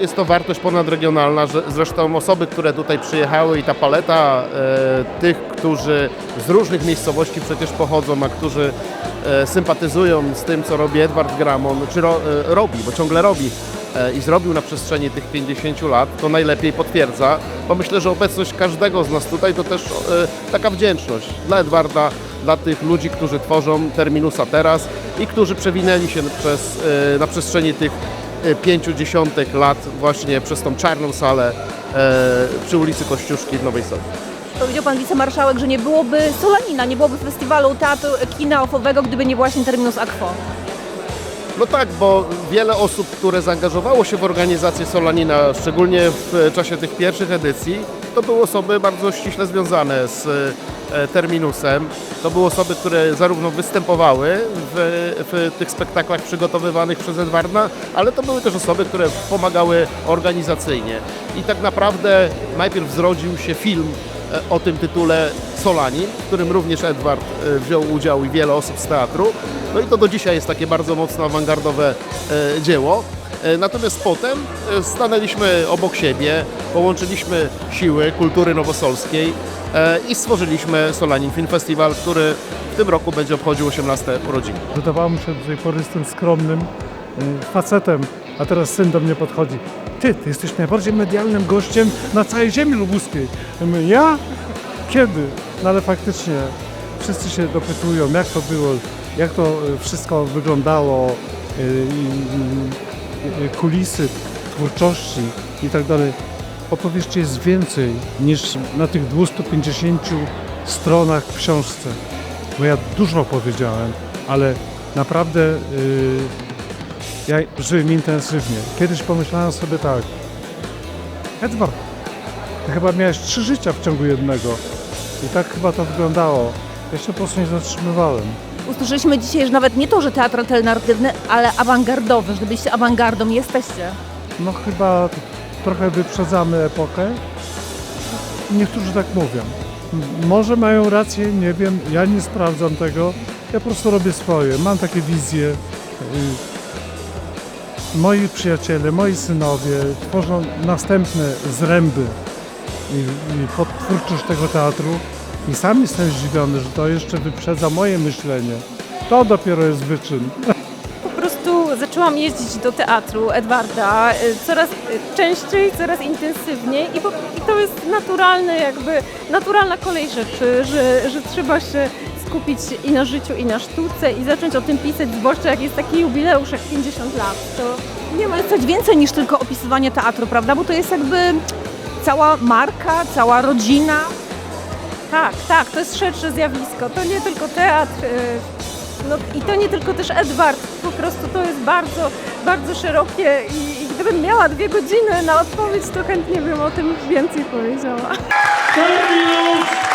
Jest to wartość ponadregionalna, zresztą osoby, które tutaj przyjechały i ta paleta e, tych, którzy z różnych miejscowości przecież pochodzą, a którzy e, sympatyzują z tym, co robi Edward Gramon, czy ro, e, robi, bo ciągle robi i zrobił na przestrzeni tych 50 lat, to najlepiej potwierdza, bo myślę, że obecność każdego z nas tutaj to też e, taka wdzięczność dla Edwarda, dla tych ludzi, którzy tworzą Terminusa teraz i którzy przewinęli się przez, e, na przestrzeni tych e, pięciu dziesiątek lat właśnie przez tą czarną salę e, przy ulicy Kościuszki w Nowej Soli. Powiedział pan wicemarszałek, że nie byłoby Solanina, nie byłoby festiwalu teatru kina ofowego, gdyby nie właśnie Terminus Aquo. No tak, bo wiele osób, które zaangażowało się w organizację Solanina, szczególnie w czasie tych pierwszych edycji, to były osoby bardzo ściśle związane z e, Terminusem. To były osoby, które zarówno występowały w, w tych spektaklach przygotowywanych przez Edwarda, ale to były też osoby, które pomagały organizacyjnie. I tak naprawdę najpierw zrodził się film o tym tytule Solanin, w którym również Edward e, wziął udział i wiele osób z teatru. No i to do dzisiaj jest takie bardzo mocno awangardowe e, dzieło. E, Natomiast potem stanęliśmy obok siebie, połączyliśmy siły kultury nowosolskiej i stworzyliśmy Solanin Film Festival, który w tym roku będzie obchodził 18 urodziny. Wydawało mi się, do tej pory skromnym facetem, a teraz syn do mnie podchodzi. Ty, ty jesteś najbardziej medialnym gościem na całej ziemi lubuskiej. Ja Ja? Kiedy? No ale faktycznie wszyscy się dopytują, jak to było, jak to y, wszystko wyglądało, y, y, kulisy twórczości i tak dalej. Opowieści jest więcej niż na tych 250 stronach w książce bo ja dużo powiedziałem, ale naprawdę ja żyłem intensywnie. Kiedyś pomyślałem sobie tak, Edward, ty chyba miałeś trzy życia w ciągu jednego. I tak chyba to wyglądało. Ja się po prostu nie zatrzymywałem. Usłyszeliśmy dzisiaj, że nawet nie to, że teatr alternatywny, ale awangardowy, że byliście awangardą, jesteście. No chyba trochę wyprzedzamy epokę. Niektórzy tak mówią. Może mają rację, nie wiem, ja nie sprawdzam tego. Ja po prostu robię swoje. Mam takie wizje. Moi przyjaciele, moi synowie tworzą następne zręby i, i pod twórczość tego teatru. I sam jestem zdziwiony, że to jeszcze wyprzedza moje myślenie. To dopiero jest wyczyn. Po prostu zaczęłam jeździć do teatru Edwarda y, coraz częściej, coraz intensywniej i, po, i to jest naturalne, jakby naturalna kolej rzeczy, że, że trzeba się skupić i na życiu, i na sztuce i zacząć o tym pisać, zwłaszcza jak jest taki jubileusz jak 50 lat. To Nie ma coś więcej niż tylko opisywanie teatru, prawda? Bo to jest jakby cała marka, cała rodzina. tak, tak, to jest szersze zjawisko. To nie tylko teatr. y, No i to nie tylko też Edward, po prostu to jest bardzo, bardzo szerokie i, i gdybym miała dwie godziny na odpowiedź, to chętnie bym o tym więcej powiedziała. Terminus! Terminus!